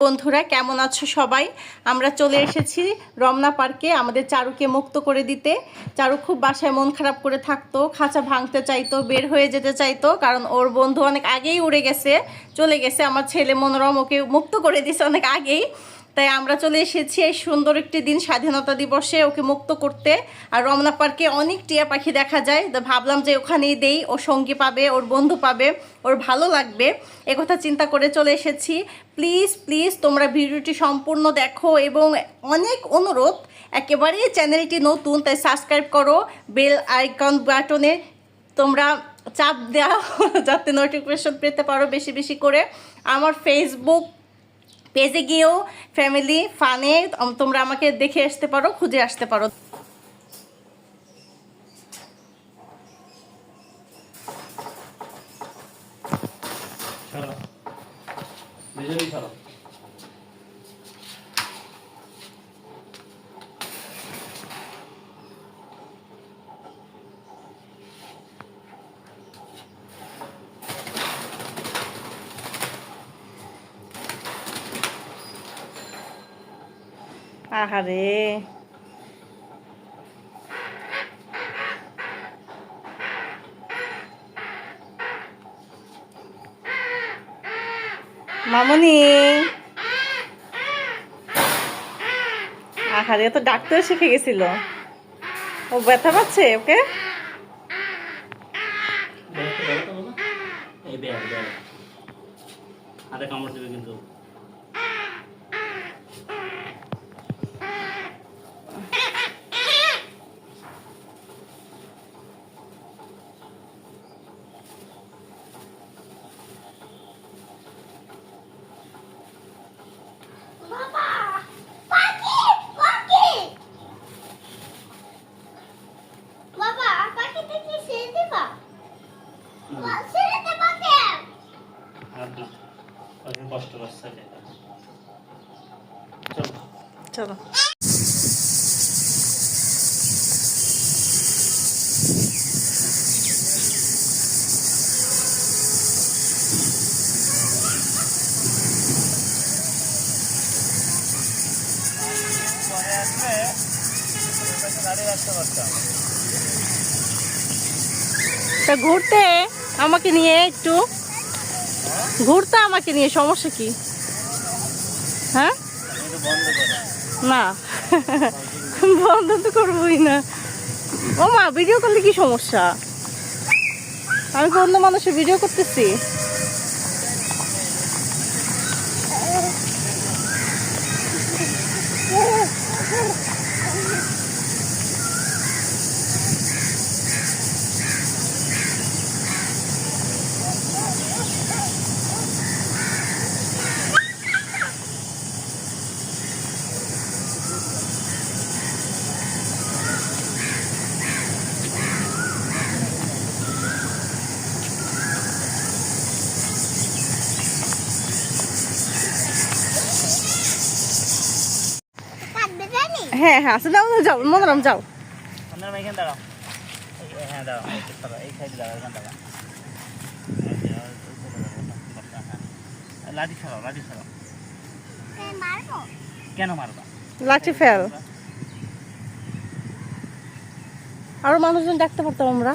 বন্ধুরা, কেমন আছো সবাই? আমরা চলে এসেছি রমনা পার্কে আমাদের চারুকে মুক্ত করে দিতে। চারু খুব বাসায় মন খারাপ করে থাকতো, খাঁচা ভাঙতে চাইতো, বের হয়ে যেতে চাইতো, কারণ ওর বন্ধু অনেক আগেই উড়ে গেছে, চলে গেছে। আমার ছেলে মনোরম ওকে মুক্ত করে দিছে অনেক আগেই। তাই আমরা চলে এসেছি এই সুন্দর একটি দিন স্বাধীনতা দিবসে ওকে মুক্ত করতে। আর রমনা পার্কে অনেক টিয়া পাখি দেখা যায়। তো ভাবলাম যে ওখানেই দেই, ও সঙ্গী পাবে, ওর বন্ধু পাবে, ওর ভালো লাগবে। একথা চিন্তা করে চলে এসেছি। প্লিজ প্লিজ তোমরা ভিডিওটি সম্পূর্ণ দেখো এবং অনেক অনুরোধ। একেবারেই চ্যানেলটি নতুন, তাই সাবস্ক্রাইব করো। বেল আইকন বাটনে তোমরা চাপ দেওয়া যাতে নোটিফিকেশন পেতে পারো বেশি বেশি করে। আমার ফেসবুক পেজে গিয়েও ফ্যামিলি ফানে তোমরা আমাকে দেখে আসতে পারো খুঁজে আসতে পারো। ছাড়ো। আহারে। মামনি। আহারে তো ডাক্তার শিখে গেছিল। ও ব্যথা পাচ্ছে ওকে? হাতে কামড় দেবে কিন্তু বাবা পাখি পাখি বাবা পাখিটা কি ছেড়ে দিবা হুম। বা, ছেড়ে দিবা কেন হাত দুটো ওকে কষ্ট করছে দেখা চলো। তা ঘুরতে আমাকে নিয়ে একটু ঘুরতে আমাকে নিয়ে, সমস্যা কি? হ্যাঁ? না। বন্ধ তো করবোই না। ও মা ভিডিও করলে কি সমস্যা? আমি তো অন্য মানুষের ভিডিও করতেছি। হ্যাঁ। লাঠি ছাড়াও লাঠি ছাড়াও। তুমি মারবো কেন মারবা? লাঠি ফেল। আরও মানুষজন ডাকতে পারতাম আমরা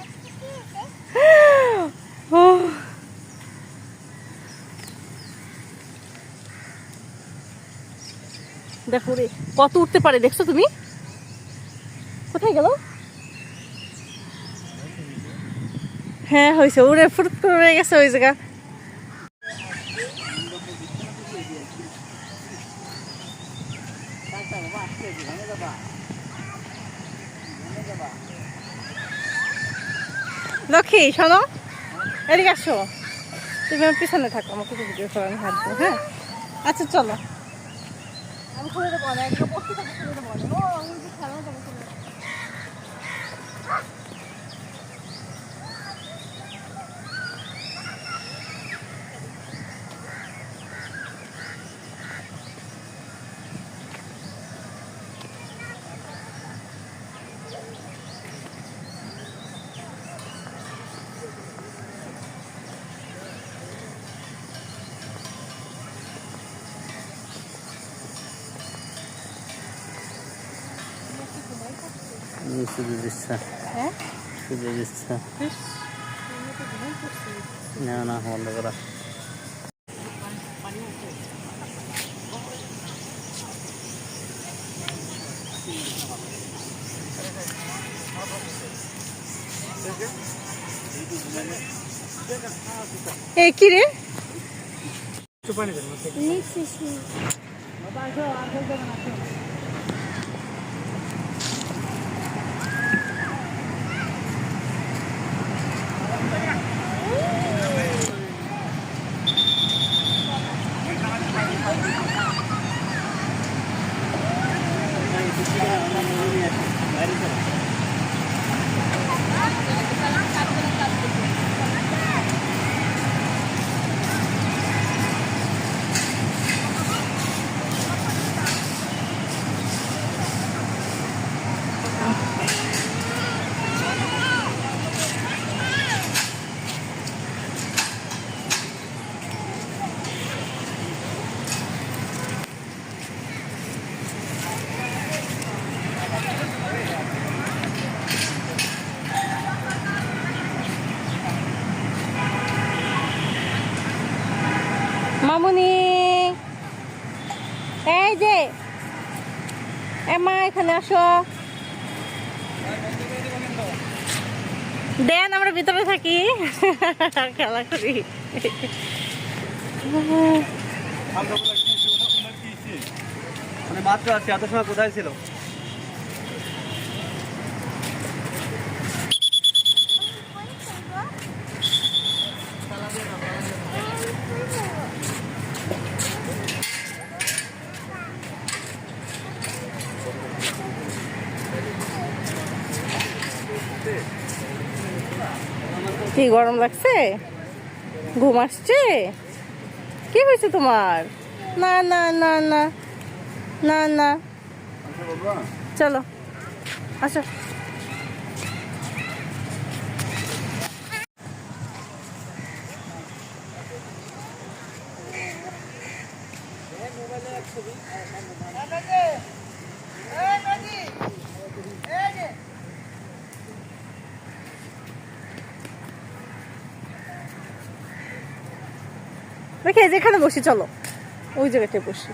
আজকে কি হয়েছে ও দেখো রে, কত উঠতে পারে, দেখছ তুমি? কোথায় গেল? হ্যাঁ হয়েছে, উড়ে ফুট করে গেছে ওই জায়গা। লক্ষ্মী, শোনো, এদিকে আসো। তুমি আমার পিছনে থাকো, আমাকে ভিডিও হ্যাঁ? আচ্ছা চলো। আমি খুলে দেবো না একদম বসে থাকি খুলে দেবো না ও আমি যে খেলা দেবো খুলে দেবো। শুধু দিচ্ছে হ্যাঁ শুধু দিচ্ছে না না বন্ধ করা এই কি রে নিচ্ছিস মামুনি। এই যে এমা এখানে আসো। দেন, আমরা ভিতরে থাকি। খেলা করি। মানে মাত্র আছি, এত সময় কোথায় ছিল? কি গরম লাগছে? ঘুম আসছে? কি হয়েছে তোমার? না না না না না না। চলো আচ্ছা দেখে যেখানে বসি চলো। ওই জায়গাটায় বসি।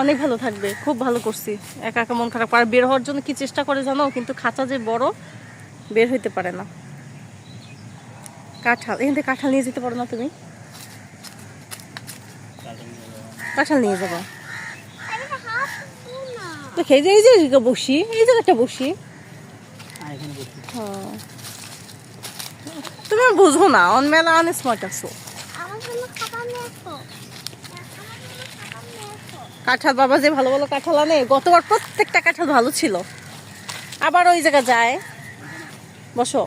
অনেক ভালো থাকবে খুব ভালো করছি। একা একা মন খারাপ। আর বের হওয়ার জন্য কি চেষ্টা করে জানো? কিন্তু খাঁচা যে বড় বের হইতে পারে না। কাঁঠাল এখান থেকে কাঁঠাল নিয়ে যেতে পারো না তুমি? কাঁঠাল নিয়ে যাব। তো খেয়ে যে এই জায়গা বসি এই জায়গাটা বসি। হ্যাঁ। তুমি বুঝো না অন মেলা আনে স্মার্ট আছো। কাঁঠাল বাবা যে ভালো ভালো কাঁঠাল আনে গতবার প্রত্যেকটা কাঁঠাল ভালো ছিল। আবার ওই জায়গা যায়। বসো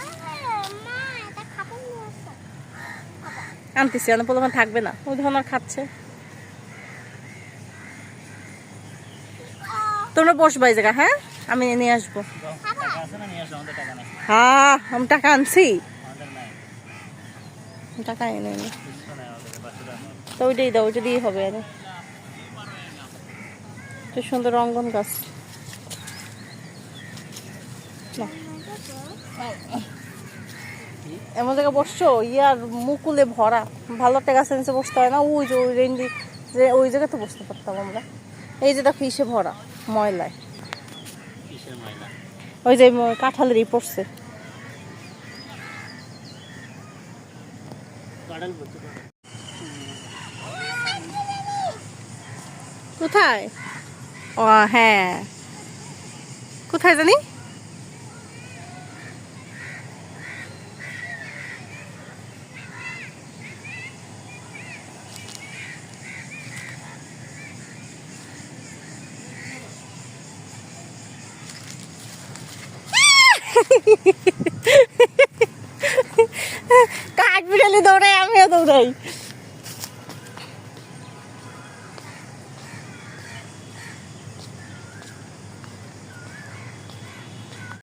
আরে, মা এটা খাবার নিয়ে আসো আনতেছি, অনেক প্রথমে থাকবে না। ওই ধরনের খাচ্ছে। তোমরা বসবা এই জায়গা হ্যাঁ? আমি নিয়ে আসব। না হ্যাঁ আমি টাকা আনছি। টাকা এনে নি না তো ওইটাই দাও, ওইটা দিয়ে হবে আরে। তো সুন্দর রঙ্গন গাছ। নাও। এমন জায়গায় বসছো ইয়ার মুকুলে ভরা। ভালো একটা গাছের নিচে বসতে হয় না? ওই যে ওই রেন্ডি যে ওই জায়গায় তো বসতে পারতাম আমরা। এই যে দেখো ইসে ভরা ময়লায়। ওই যে কাঁঠালেরই পড়ছে। কোথায়? ও হ্যাঁ। কোথায় জানি? কাঠ বিড়ালি দৌড়াই আমিও দৌড়াই।